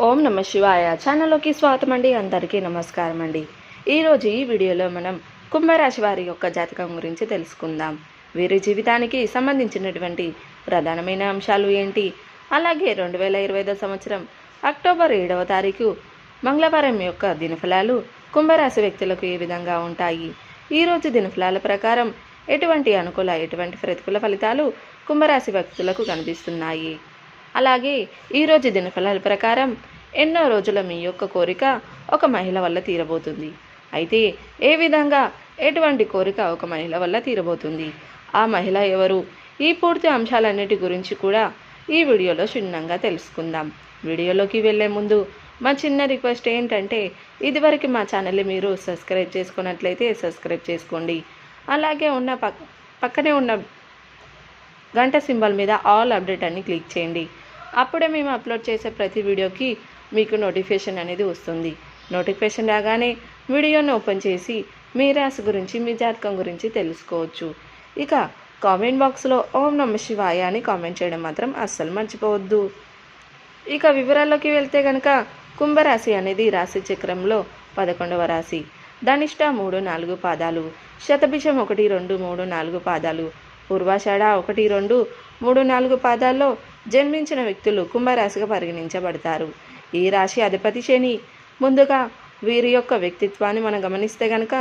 ఓం నమ శివాయ. ఛానల్లోకి స్వాగతం అండి అందరికీ నమస్కారం అండి ఈరోజు ఈ వీడియోలో మనం కుంభరాశి వారి యొక్క జాతకం గురించి తెలుసుకుందాం. వీరి జీవితానికి సంబంధించినటువంటి ప్రధానమైన అంశాలు ఏంటి? అలాగే రెండు వేల ఇరవై ఐదో సంవత్సరం అక్టోబర్ ఏడవ తారీఖు మంగళవారం యొక్క దినఫలాలు కుంభరాశి వ్యక్తులకు ఏ విధంగా ఉంటాయి? ఈరోజు దినఫలాల ప్రకారం ఎటువంటి అనుకూల ఎటువంటి ప్రతికూల ఫలితాలు కుంభరాశి వ్యక్తులకు కనిపిస్తున్నాయి? అలాగే ఈరోజు దినఫలాల ప్రకారం ఎన్నో రోజుల మీ యొక్క కోరిక ఒక మహిళ వల్ల తీరబోతుంది. అయితే ఏ విధంగా ఎటువంటి కోరిక ఒక మహిళ వల్ల తీరబోతుంది? ఆ మహిళ ఎవరు? ఈ పూర్తి అంశాలన్నిటి గురించి కూడా ఈ వీడియోలో క్షుణ్ణంగా తెలుసుకుందాం. వీడియోలోకి వెళ్ళే ముందు మా చిన్న రిక్వెస్ట్ ఏంటంటే ఇదివరకు మా ఛానల్ని మీరు సబ్స్క్రైబ్ చేసుకున్నట్లయితే సబ్స్క్రైబ్ చేసుకోండి. అలాగే ఉన్న పక్ పక్కనే ఉన్న గంట సింబల్ మీద ఆల్ అప్డేట్ అని క్లిక్ చేయండి. అప్పుడే మేము అప్లోడ్ చేసే ప్రతి వీడియోకి మీకు నోటిఫికేషన్ అనేది వస్తుంది. నోటిఫికేషన్ రాగానే వీడియోని ఓపెన్ చేసి మీ రాశి గురించి మీ జాతకం గురించి తెలుసుకోవచ్చు. ఇక కామెంట్ బాక్స్లో ఓం నమ శివాయ అని కామెంట్ చేయడం మాత్రం అస్సలు మర్చిపోవద్దు. ఇక వివరాల్లోకి వెళ్తే కనుక కుంభరాశి అనేది రాశి చక్రంలో పదకొండవ రాశి. ధనిష్ట మూడు నాలుగు పాదాలు శతభిషం ఒకటి రెండు మూడు నాలుగు పాదాలు పూర్వాషాఢ ఒకటి రెండు మూడు నాలుగు పాదాల్లో జన్మించిన వ్యక్తులు కుంభరాశిగా పరిగణించబడతారు. ఈ రాశి అధిపతి శని. ముందుగా వీరి యొక్క వ్యక్తిత్వాన్ని మనం గమనిస్తే కనుక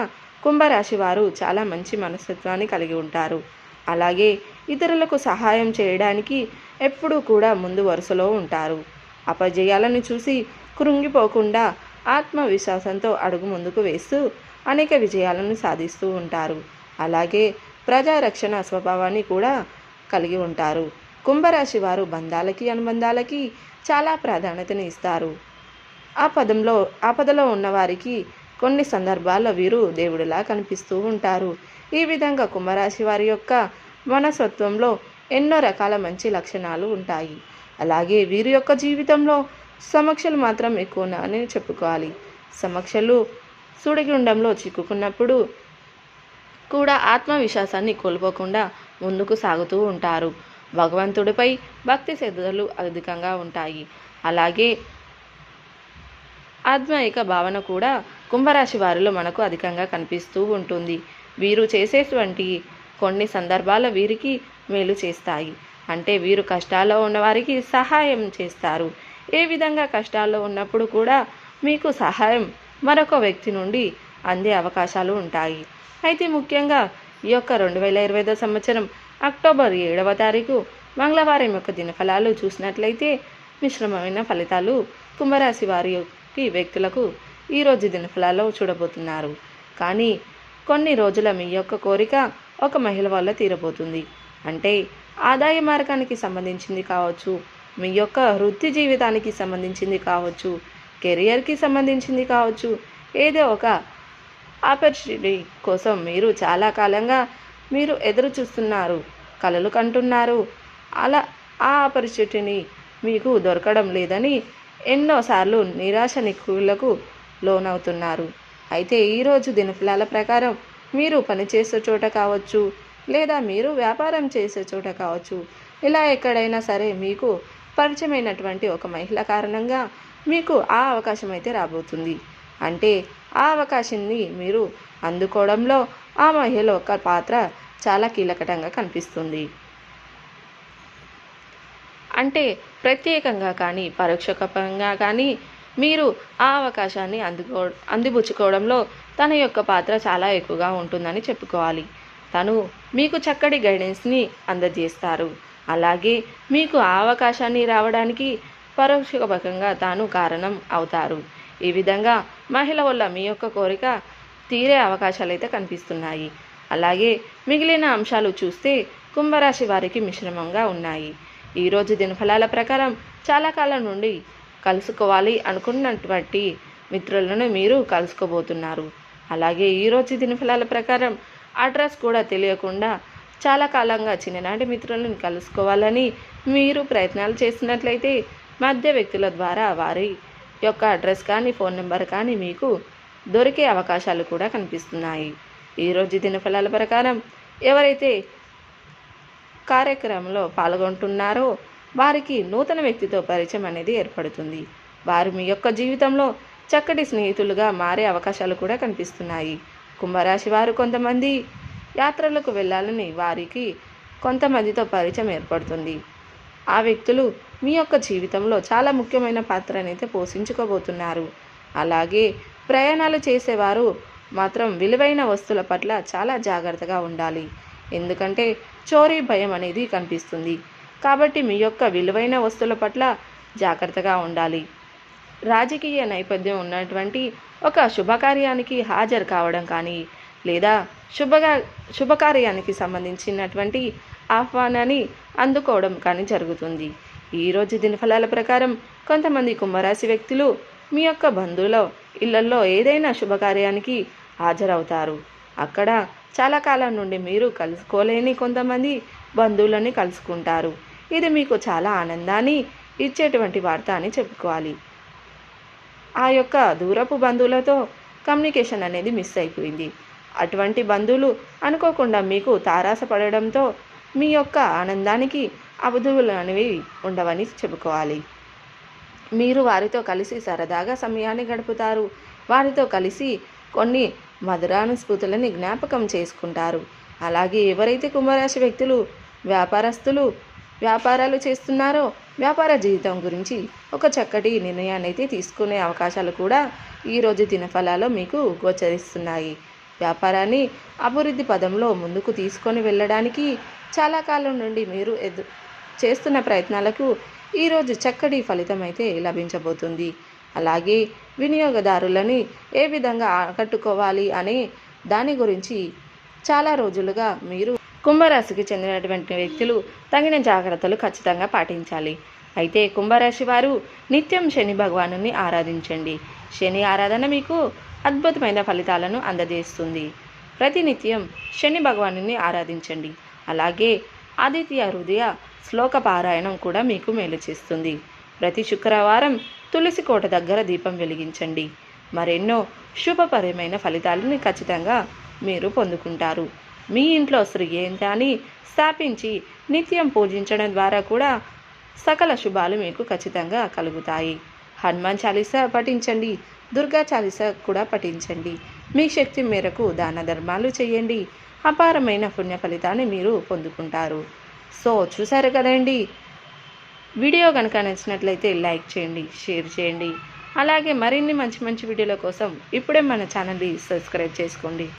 కుంభరాశి వారు చాలా మంచి మనస్తత్వాన్ని కలిగి ఉంటారు. అలాగే ఇతరులకు సహాయం చేయడానికి ఎప్పుడూ కూడా ముందు వరుసలో ఉంటారు. అపజయాలను చూసి కృంగిపోకుండా ఆత్మవిశ్వాసంతో అడుగు ముందుకు వేస్తూ అనేక విజయాలను సాధిస్తూ ఉంటారు. అలాగే ప్రజారక్షణ స్వభావాన్ని కూడా కలిగి ఉంటారు. కుంభరాశి వారు బంధాలకి అనుబంధాలకి చాలా ప్రాధాన్యతను ఇస్తారు. ఆ పదంలో ఆపదలో ఉన్నవారికి కొన్ని సందర్భాల్లో వీరు దేవుడిలా కనిపిస్తూ ఉంటారు. ఈ విధంగా కుంభరాశి వారి యొక్క మనస్తత్వంలో ఎన్నో రకాల మంచి లక్షణాలు ఉంటాయి. అలాగే వీరి యొక్క జీవితంలో సమక్షలు మాత్రం ఎక్కువ అని చెప్పుకోవాలి. సమక్షలు సుడిగుండంలో చిక్కుకున్నప్పుడు కూడా ఆత్మవిశ్వాసాన్ని కోల్పోకుండా ముందుకు సాగుతూ ఉంటారు. భగవంతుడిపై భక్తి శ్రద్ధలు అధికంగా ఉంటాయి. అలాగే ఆత్మైక భావన కూడా కుంభరాశి వారిలో మనకు అధికంగా కనిపిస్తూ ఉంటుంది. వీరు చేసేటువంటి కొన్ని సందర్భాల వీరికి మేలు చేస్తాయి. అంటే వీరు కష్టాల్లో ఉన్నవారికి సహాయం చేస్తారు. ఏ విధంగా కష్టాల్లో ఉన్నప్పుడు కూడా మీకు సహాయం మరొక వ్యక్తి నుండి అందే అవకాశాలు ఉంటాయి. అయితే ముఖ్యంగా ఈ యొక్క రెండు వేల ఇరవై ఐదో సంవత్సరం అక్టోబర్ ఏడవ తారీఖు మంగళవారం యొక్క దినఫలాలు చూసినట్లయితే మిశ్రమమైన ఫలితాలు కుంభరాశి వారికి వ్యక్తులకు ఈరోజు దినఫలాల్లో చూడబోతున్నారు. కానీ కొన్ని రోజుల మీ యొక్క కోరిక ఒక మహిళ వల్ల తీరబోతుంది. అంటే ఆదాయ మార్గానికి సంబంధించింది కావచ్చు మీ యొక్క వృత్తి జీవితానికి సంబంధించింది కావచ్చు కెరియర్కి సంబంధించింది కావచ్చు ఏదో ఒక ఆపర్చునిటీ కోసం మీరు చాలా కాలంగా మీరు ఎదురు చూస్తున్నారు కలలు కంటున్నారు. అలా ఆ ఆపర్చునిటీని మీకు దొరకడం లేదని ఎన్నోసార్లు నిరాశ నిక్కులకు లోనవుతున్నారు. అయితే ఈరోజు దినఫలాల ప్రకారం మీరు పనిచేసే చోట కావచ్చు లేదా మీరు వ్యాపారం చేసే చోట కావచ్చు ఇలా ఎక్కడైనా సరే మీకు పరిచయమైనటువంటి ఒక మహిళ కారణంగా మీకు ఆ అవకాశం అయితే రాబోతుంది. అంటే ఆ అవకాశాన్ని మీరు అందుకోవడంలో ఆ మహిళ యొక్క పాత్ర చాలా కీలకటంగా కనిపిస్తుంది. అంటే ప్రత్యేకంగా కానీ పరోక్షకంగా కానీ మీరు ఆ అవకాశాన్ని అందుకో అందిపుచ్చుకోవడంలో తన యొక్క పాత్ర చాలా ఎక్కువగా ఉంటుందని చెప్పుకోవాలి. తను మీకు చక్కటి గైడెన్స్ని అందజేస్తారు. అలాగే మీకు ఆ అవకాశాన్ని రావడానికి పరోక్షకంగా తాను కారణం అవుతారు. ఈ విధంగా మహిళ వల్ల మీ యొక్క కోరిక తీరే అవకాశాలు అయితే కనిపిస్తున్నాయి. అలాగే మిగిలిన అంశాలు చూస్తే కుంభరాశి వారికి మిశ్రమంగా ఉన్నాయి. ఈరోజు దినఫలాల ప్రకారం చాలా కాలం నుండి కలుసుకోవాలి అనుకున్నటువంటి మిత్రులను మీరు కలుసుకోబోతున్నారు. అలాగే ఈరోజు దినఫలాల ప్రకారం అడ్రస్ కూడా తెలియకుండా చాలా కాలంగా చిన్ననాటి మిత్రులను కలుసుకోవాలని మీరు ప్రయత్నాలు చేసినట్లయితే మధ్య వ్యక్తుల ద్వారా వారి యొక్క అడ్రస్ కానీ ఫోన్ నెంబర్ కానీ మీకు దొరికే అవకాశాలు కూడా కనిపిస్తున్నాయి. ఈరోజు దినఫలాల ప్రకారం ఎవరైతే కార్యక్రమంలో పాల్గొంటున్నారో వారికి నూతన వ్యక్తితో పరిచయం అనేది ఏర్పడుతుంది. వారు మీ యొక్క జీవితంలో చక్కటి స్నేహితులుగా మారే అవకాశాలు కూడా కనిపిస్తున్నాయి. కుంభరాశి వారు కొంతమంది యాత్రలకు వెళ్ళాలని వారికి కొంతమందితో పరిచయం ఏర్పడుతుంది. ఆ వ్యక్తులు మీ యొక్క జీవితంలో చాలా ముఖ్యమైన పాత్రనైతే పోషించుకోబోతున్నారు. అలాగే ప్రయాణాలు చేసేవారు మాత్రం విలువైన వస్తువుల పట్ల చాలా జాగ్రత్తగా ఉండాలి. ఎందుకంటే చోరీ భయం అనేది కనిపిస్తుంది. కాబట్టి మీ యొక్క విలువైన వస్తువుల పట్ల జాగ్రత్తగా ఉండాలి. రాజకీయ నేపథ్యం ఉన్నటువంటి ఒక శుభకార్యానికి హాజరు కావడం కానీ లేదా శుభగా శుభకార్యానికి సంబంధించినటువంటి ఆహ్వానాన్ని అందుకోవడం కానీ జరుగుతుంది. ఈరోజు దినఫలాల ప్రకారం కొంతమంది కుంభరాశి వ్యక్తులు మీ యొక్క బంధువుల ఇళ్ళలో ఏదైనా శుభకార్యానికి హాజరవుతారు. అక్కడ చాలా కాలం నుండి మీరు కలుసుకోలేని కొంతమంది బంధువులని కలుసుకుంటారు. ఇది మీకు చాలా ఆనందాన్ని ఇచ్చేటువంటి వార్త అని చెప్పుకోవాలి. ఆ యొక్క దూరపు బంధువులతో కమ్యూనికేషన్ అనేది మిస్ అయిపోయింది. అటువంటి బంధువులు అనుకోకుండా మీకు తారాసపడడంతో మీ యొక్క ఆనందానికి అవధువులనేవి ఉండవని చెప్పుకోవాలి. మీరు వారితో కలిసి సరదాగా సమయాన్ని గడుపుతారు. వారితో కలిసి కొన్ని మధురానుస్మృతులని జ్ఞాపకం చేసుకుంటారు. అలాగే ఎవరైతే కుంభరాశి వ్యక్తులు వ్యాపారస్తులు వ్యాపారాలు చేస్తున్నారో వ్యాపార జీవితం గురించి ఒక చక్కటి నిర్ణయాన్ని అయితే తీసుకునే అవకాశాలు కూడా ఈరోజు దినఫలాలో మీకు గోచరిస్తున్నాయి. వ్యాపారాన్ని అభివృద్ధి పదంలో ముందుకు తీసుకొని వెళ్ళడానికి చాలా కాలం నుండి మీరు ఎదు చేస్తున్న ప్రయత్నాలకు ఈరోజు చక్కటి ఫలితం అయితే లభించబోతుంది. అలాగే వినియోగదారులని ఏ విధంగా ఆకట్టుకోవాలి అనే దాని గురించి చాలా రోజులుగా మీరు కుంభరాశికి చెందినటువంటి వ్యక్తులు తగిన జాగ్రత్తలు ఖచ్చితంగా పాటించాలి. అయితే కుంభరాశి వారు నిత్యం శని భగవాను ఆరాధించండి. శని ఆరాధన మీకు అద్భుతమైన ఫలితాలను అందజేస్తుంది. ప్రతినిత్యం శని భగవాను ఆరాధించండి. అలాగే ఆదిత్య హృదయ శ్లోక పారాయణం కూడా మీకు మేలు చేస్తుంది. ప్రతి శుక్రవారం తులసి కోట దగ్గర దీపం వెలిగించండి. మరెన్నో శుభపరమైన ఫలితాలను ఖచ్చితంగా మీరు పొందుకుంటారు. మీ ఇంట్లో శ్రీయంత్రాన్ని స్థాపించి నిత్యం పూజించడం ద్వారా కూడా సకల శుభాలు మీకు ఖచ్చితంగా కలుగుతాయి. హనుమాన్ చాలీసా పఠించండి దుర్గా చాలీసా కూడా పఠించండి. మీ శక్తి మేరకు దాన ధర్మాలు చేయండి. అపారమైన పుణ్య ఫలితాన్ని మీరు పొందుకుంటారు. సో చూసారు కదండి. వీడియో కనుక నచ్చినట్లయితే లైక్ చేయండి షేర్ చేయండి. అలాగే మరిన్ని మంచి మంచి వీడియోల కోసం ఇప్పుడే మన ఛానల్ని సబ్స్క్రైబ్ చేసుకోండి.